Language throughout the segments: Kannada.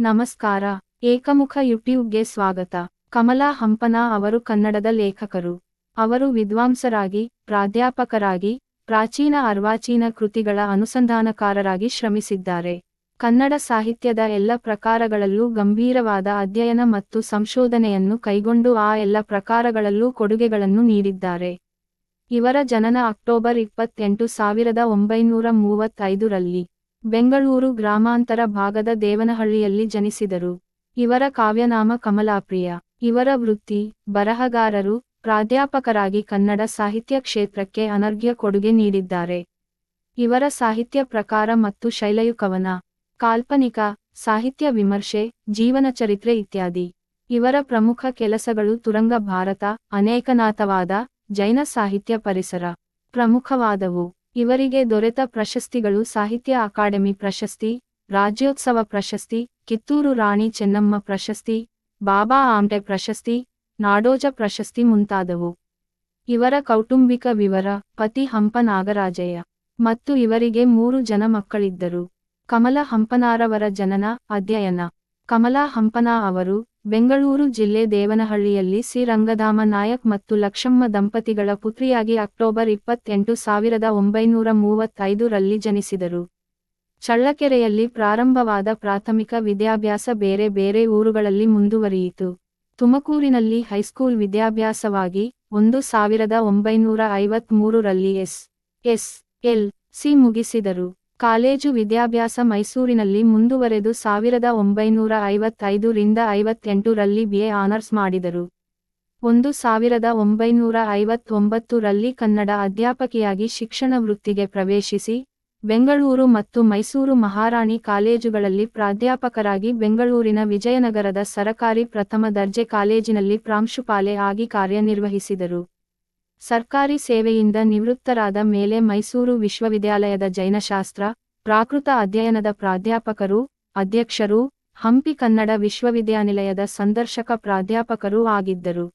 ನಮಸ್ಕಾರ. ಏಕಮುಖ ಯೂಟ್ಯೂಬ್ಗೆ ಸ್ವಾಗತ. ಕಮಲಾ ಹಂಪನ ಅವರು ಕನ್ನಡದ ಲೇಖಕರು. ಅವರು ವಿದ್ವಾಂಸರಾಗಿ, ಪ್ರಾಧ್ಯಾಪಕರಾಗಿ, ಪ್ರಾಚೀನ ಅರ್ವಾಚೀನ ಕೃತಿಗಳ ಅನುಸಂಧಾನಕಾರರಾಗಿ ಶ್ರಮಿಸಿದ್ದಾರೆ. ಕನ್ನಡ ಸಾಹಿತ್ಯದ ಎಲ್ಲ ಪ್ರಕಾರಗಳಲ್ಲೂ ಗಂಭೀರವಾದ ಅಧ್ಯಯನ ಮತ್ತು ಸಂಶೋಧನೆಯನ್ನು ಕೈಗೊಂಡು ಆ ಎಲ್ಲ ಪ್ರಕಾರಗಳಲ್ಲೂ ಕೊಡುಗೆಗಳನ್ನು ನೀಡಿದ್ದಾರೆ. ಇವರ ಜನನ ಅಕ್ಟೋಬರ್ ಇಪ್ಪತ್ತೆಂಟು ಸಾವಿರದ ಒಂಬೈನೂರ ಮೂವತ್ತೈದರಲ್ಲಿ ಬೆಂಗಳೂರು ಗ್ರಾಮಾಂತರ ಭಾಗದ ದೇವನಹಳ್ಳಿಯಲ್ಲಿ ಜನಿಸಿದರು. ಇವರ ಕಾವ್ಯನಾಮ ಕಮಲಾಪ್ರಿಯ. ಇವರ ವೃತ್ತಿ, ಬರಹಗಾರರು, ಪ್ರಾಧ್ಯಾಪಕರಾಗಿ ಕನ್ನಡ ಸಾಹಿತ್ಯ ಕ್ಷೇತ್ರಕ್ಕೆ ಅನರ್ಘ್ಯ ಕೊಡುಗೆ ನೀಡಿದ್ದಾರೆ. ಇವರ ಸಾಹಿತ್ಯ ಪ್ರಕಾರ ಮತ್ತು ಶೈಲಿಯು ಕವನ, ಕಾಲ್ಪನಿಕ, ಸಾಹಿತ್ಯ ವಿಮರ್ಶೆ ಜೀವನ ಚರಿತ್ರೆ ಇತ್ಯಾದಿ. ಇವರ ಪ್ರಮುಖ ಕೆಲಸಗಳು ತುರಂಗ ಭಾರತ, ಅನೇಕನಾಥವಾದ ಜೈನ ಸಾಹಿತ್ಯ ಪರಿಸರ ಪ್ರಮುಖವಾದವು. ಇವರಿಗೆ ದೊರೆತ ಪ್ರಶಸ್ತಿಗಳು ಸಾಹಿತ್ಯ ಅಕಾಡೆಮಿ ಪ್ರಶಸ್ತಿ, ರಾಜ್ಯೋತ್ಸವ ಪ್ರಶಸ್ತಿ, ಕಿತ್ತೂರು ರಾಣಿ ಚೆನ್ನಮ್ಮ ಪ್ರಶಸ್ತಿ, ಬಾಬಾ ಆಮ್ಟೆ ಪ್ರಶಸ್ತಿ, ನಾಡೋಜ ಪ್ರಶಸ್ತಿ ಮುಂತಾದವು. ಇವರ ಕೌಟುಂಬಿಕ ವಿವರ, ಪತಿ ಹಂಪ ನಾಗರಾಜಯ್ಯ ಮತ್ತು ಇವರಿಗೆ ಮೂರು ಜನ ಮಕ್ಕಳಿದ್ದರು. ಕಮಲ ಹಂಪನಾರವರ ಜನನ ಅಧ್ಯಯನ. ಕಮಲಾ ಹಂಪನಾ ಅವರು ಬೆಂಗಳೂರು ಜಿಲ್ಲೆ ದೇವನಹಳ್ಳಿಯಲ್ಲಿ ಸಿ. ರಂಗಧಾಮ ನಾಯಕ್ ಮತ್ತು ಲಕ್ಷಮ್ಮ ದಂಪತಿಗಳ ಪುತ್ರಿಯಾಗಿ ಅಕ್ಟೋಬರ್ ಇಪ್ಪತ್ತೆಂಟು ಸಾವಿರದ ಒಂಬೈನೂರ ಮೂವತ್ತೈದು ರಲ್ಲಿ ಜನಿಸಿದರು. ಚಳ್ಳಕೆರೆಯಲ್ಲಿ ಪ್ರಾರಂಭವಾದ ಪ್ರಾಥಮಿಕ ವಿದ್ಯಾಭ್ಯಾಸ ಬೇರೆ ಬೇರೆ ಊರುಗಳಲ್ಲಿ ಮುಂದುವರಿಯಿತು. ತುಮಕೂರಿನಲ್ಲಿ ಹೈಸ್ಕೂಲ್ ವಿದ್ಯಾಭ್ಯಾಸವಾಗಿ ಒಂದು ಸಾವಿರದ ಒಂಬೈನೂರ ಐವತ್ಮೂರರಲ್ಲಿ ಎಸ್. ಎಸ್. ಎಲ್. ಸಿ. ಮುಗಿಸಿದರು. ಕಾಲೇಜು ವಿದ್ಯಾಭ್ಯಾಸ ಮೈಸೂರಿನಲ್ಲಿ ಮುಂದುವರೆದು ಸಾವಿರದ ಒಂಬೈನೂರ ಐವತ್ತೈದು ರಿಂದ ಐವತ್ತೆಂಟು ರಲ್ಲಿ ಬಿಎ ಆನರ್ಸ್ ಮಾಡಿದರು. ಒಂದು ಸಾವಿರದ ಒಂಬೈನೂರ ಐವತ್ತೊಂಬತ್ತು ರಲ್ಲಿ ಕನ್ನಡ ಅಧ್ಯಾಪಕಿಯಾಗಿ ಶಿಕ್ಷಣ ವೃತ್ತಿಗೆ ಪ್ರವೇಶಿಸಿ, ಬೆಂಗಳೂರು ಮತ್ತು ಮೈಸೂರು ಮಹಾರಾಣಿ ಕಾಲೇಜುಗಳಲ್ಲಿ ಪ್ರಾಧ್ಯಾಪಕರಾಗಿ ಬೆಂಗಳೂರಿನ ವಿಜಯನಗರದ ಸರಕಾರಿ ಪ್ರಥಮ ದರ್ಜೆ ಕಾಲೇಜಿನಲ್ಲಿ ಪ್ರಾಂಶುಪಾಲೆ ಆಗಿ ಕಾರ್ಯನಿರ್ವಹಿಸಿದರು. ಸರ್ಕಾರಿ ಸೇವೆಯಿಂದ ನಿವೃತ್ತರಾದ ಮೇಲೆ ಮೈಸೂರು ವಿಶ್ವವಿದ್ಯಾಲಯದ ಜೈನಶಾಸ್ತ್ರ, ಪ್ರಾಕೃತ ಅಧ್ಯಯನದ ಪ್ರಾಧ್ಯಾಪಕರು, ಅಧ್ಯಕ್ಷರು, ಹಂಪಿ ಕನ್ನಡ ವಿಶ್ವವಿದ್ಯಾನಿಲಯದ ಸಂದರ್ಶಕ ಪ್ರಾಧ್ಯಾಪಕರೂ ಆಗಿದ್ದರು.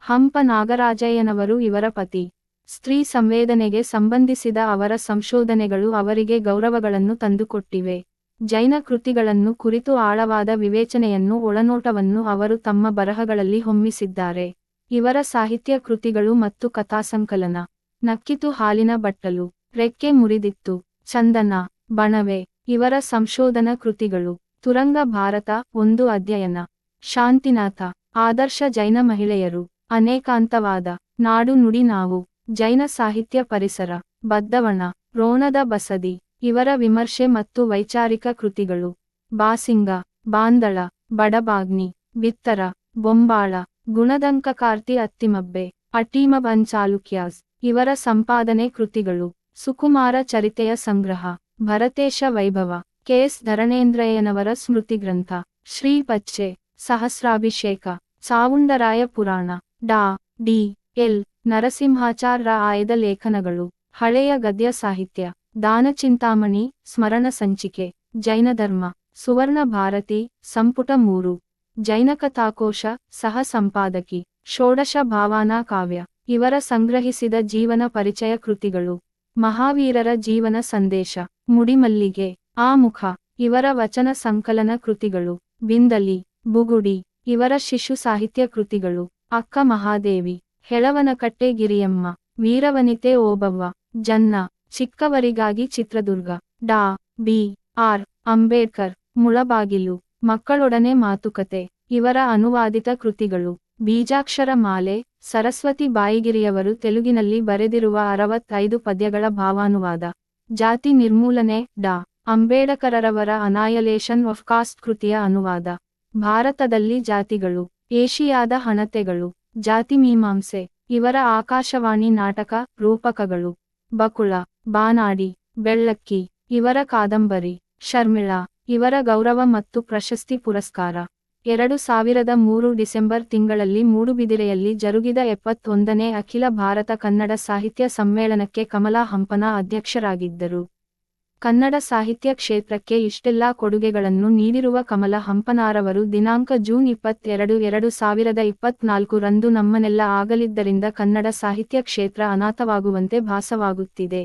ಹಂಪ ನಾಗರಾಜಯ್ಯನವರು ಇವರ ಪತಿ. ಸ್ತ್ರೀ ಸಂವೇದನೆಗೆ ಸಂಬಂಧಿಸಿದ ಅವರ ಸಂಶೋಧನೆಗಳು ಅವರಿಗೆ ಗೌರವಗಳನ್ನು ತಂದುಕೊಟ್ಟಿವೆ. ಜೈನ ಕೃತಿಗಳನ್ನು ಕುರಿತು ಆಳವಾದ ವಿವೇಚನೆಯನ್ನು ಒಳನೋಟವನ್ನು ಅವರು ತಮ್ಮ ಬರಹಗಳಲ್ಲಿ ಹೊಮ್ಮಿಸಿದ್ದಾರೆ. ಇವರ ಸಾಹಿತ್ಯ ಕೃತಿಗಳು ಮತ್ತು ಕಥಾಸಂಕಲನ. ನಕ್ಕಿತು ಹಾಲಿನ ಬಟ್ಟಲು, ರೆಕ್ಕೆ ಮುರಿದಿತ್ತು, ಚಂದನ, ಬಣವೆ, ಇವರ ಸಂಶೋಧನಾ ಕೃತಿಗಳು. ತುರಂಗ ಭಾರತ ಒಂದು ಅಧ್ಯಯನ. ಶಾಂತಿನಾಥ, ಆದರ್ಶ ಜೈನ ಮಹಿಳೆಯರು, ಅನೇಕಾಂತವಾದ, ನಾಡು ನುಡಿ ನಾವು, ಜೈನ ಸಾಹಿತ್ಯ ಪರಿಸರ, ಬದ್ದವಣ, ರೋಣದ ಬಸದಿ, ಇವರ ವಿಮರ್ಶೆ ಮತ್ತು ವೈಚಾರಿಕ ಕೃತಿಗಳು. ಬಾಸಿಂಗ, ಬಾಂದಳ, ಬಡಬಾಗ್ನಿ, ಬಿತ್ತರ, ಬೊಂಬಾಳ ಗುಣದಂಕಕಾರ್ತಿ ಅತ್ತಿಮಬ್ಬೆ, ಅಟೀಮ ಚಾಲುಕ್ಯಾಸ್, ಇವರ ಸಂಪಾದನೆ ಕೃತಿಗಳು, ಸುಕುಮಾರ ಚರಿತೆಯ ಸಂಗ್ರಹ, ಭರತೇಶ ವೈಭವ ಕೆಎಸ್ ಧರಣೇಂದ್ರಯ್ಯನವರ ಸ್ಮೃತಿ ಗ್ರಂಥ, ಶ್ರೀ ಪಚ್ಚೆ, ಸಹಸ್ರಾಭಿಷೇಕ, ಚಾವುಂಡರಾಯ ಪುರಾಣ, ಡಾ, ಡಿ, ಎಲ್ ನರಸಿಂಹಾಚಾರ್ಯ ಆಯ್ದ ಲೇಖನಗಳು, ಹಳೆಯ ಗದ್ಯ ಸಾಹಿತ್ಯ, ದಾನಚಿಂತಾಮಣಿ, ಸ್ಮರಣ ಸಂಚಿಕೆ, ಜೈನಧರ್ಮ, ಸುವರ್ಣ ಭಾರತಿ, ಸಂಪುಟ ಮೂರು. ಜೈನಕಥಾಕೋಶ, ಸಹ ಸಂಪಾದಕಿ, ಷೋಡಶ ಭಾವನಾ ಕಾವ್ಯ, ಇವರ ಸಂಗ್ರಹಿಸಿದ ಜೀವನ ಪರಿಚಯ ಕೃತಿಗಳು. ಮಹಾವೀರರ ಜೀವನ ಸಂದೇಶ, ಮುಡಿಮಲ್ಲಿಗೆ ಆಮುಖ ಇವರ ವಚನ ಸಂಕಲನ ಕೃತಿಗಳು. ಬಿಂದಲಿ, ಬುಗುಡಿ, ಇವರ ಶಿಶು ಸಾಹಿತ್ಯ ಕೃತಿಗಳು. ಅಕ್ಕ ಮಹಾದೇವಿ, ಹೆಳವನಕಟ್ಟೆ ಗಿರಿಯಮ್ಮ, ವೀರವನಿತೆ ಓಬವ್ವ, ಜನ್ನ, ಚಿಕ್ಕವರಿಗಾಗಿ ಚಿತ್ರದುರ್ಗ. ಡಾ, ಬಿ, ಆರ್, ಅಂಬೇಡ್ಕರ್, ಮುಳಬಾಗಿಲು. ಮಕ್ಕಳೊಡನೆ ಮಾತುಕತೆ. ಇವರ ಅನುವಾದಿತ ಕೃತಿಗಳು ಬೀಜಾಕ್ಷರ ಮಾಲೆ, ಸರಸ್ವತಿ ಬಾಯಿಗಿರಿಯವರು ತೆಲುಗಿನಲ್ಲಿ ಬರೆದಿರುವ ಅರವತ್ತೈದು ಪದ್ಯಗಳ ಭಾವಾನುವಾದ. ಜಾತಿ ನಿರ್ಮೂಲನೆ, ಡಾ. ಅಂಬೇಡಕರರವರ ಅನಾಯಲೇಷನ್ ಆಫ್ ಕಾಸ್ಟ್ ಕೃತಿಯ ಅನುವಾದ. ಭಾರತದಲ್ಲಿ ಜಾತಿಗಳು, ಏಷಿಯಾದ ಹಣತೆಗಳು, ಜಾತಿ ಮೀಮಾಂಸೆ, ಇವರ ಆಕಾಶವಾಣಿ ನಾಟಕ, ರೂಪಕಗಳು. ಬಕುಳ, ಬಾನಾಡಿ, ಬೆಳ್ಳಕ್ಕಿ, ಇವರ ಕಾದಂಬರಿ, ಶರ್ಮಿಳಾ. ಇವರ ಗೌರವ ಮತ್ತು ಪ್ರಶಸ್ತಿ ಪುರಸ್ಕಾರ. ಎರಡು ಸಾವಿರದ ಮೂರು ಡಿಸೆಂಬರ್ ತಿಂಗಳಲ್ಲಿ ಮೂಡುಬಿದಿರೆಯಲ್ಲಿ ಜರುಗಿದ ಎಪ್ಪತ್ತೊಂದನೇ ಅಖಿಲ ಭಾರತ ಕನ್ನಡ ಸಾಹಿತ್ಯ ಸಮ್ಮೇಳನಕ್ಕೆ ಕಮಲಾ ಹಂಪನ ಅಧ್ಯಕ್ಷರಾಗಿದ್ದರು. ಕನ್ನಡ ಸಾಹಿತ್ಯ ಕ್ಷೇತ್ರಕ್ಕೆ ಇಷ್ಟೆಲ್ಲಾ ಕೊಡುಗೆಗಳನ್ನು ನೀಡಿರುವ ಕಮಲ ಹಂಪನಾರವರು ದಿನಾಂಕ ಜೂನ್ ಇಪ್ಪತ್ತೆರಡು, ಎರಡು ಸಾವಿರದ ಇಪ್ಪತ್ನಾಲ್ಕು ರಂದು ನಮ್ಮನೆಲ್ಲ ಆಗಲಿದ್ದರಿಂದ ಕನ್ನಡ ಸಾಹಿತ್ಯ ಕ್ಷೇತ್ರ ಅನಾಥವಾಗುವಂತೆ ಭಾಸವಾಗುತ್ತಿದೆ.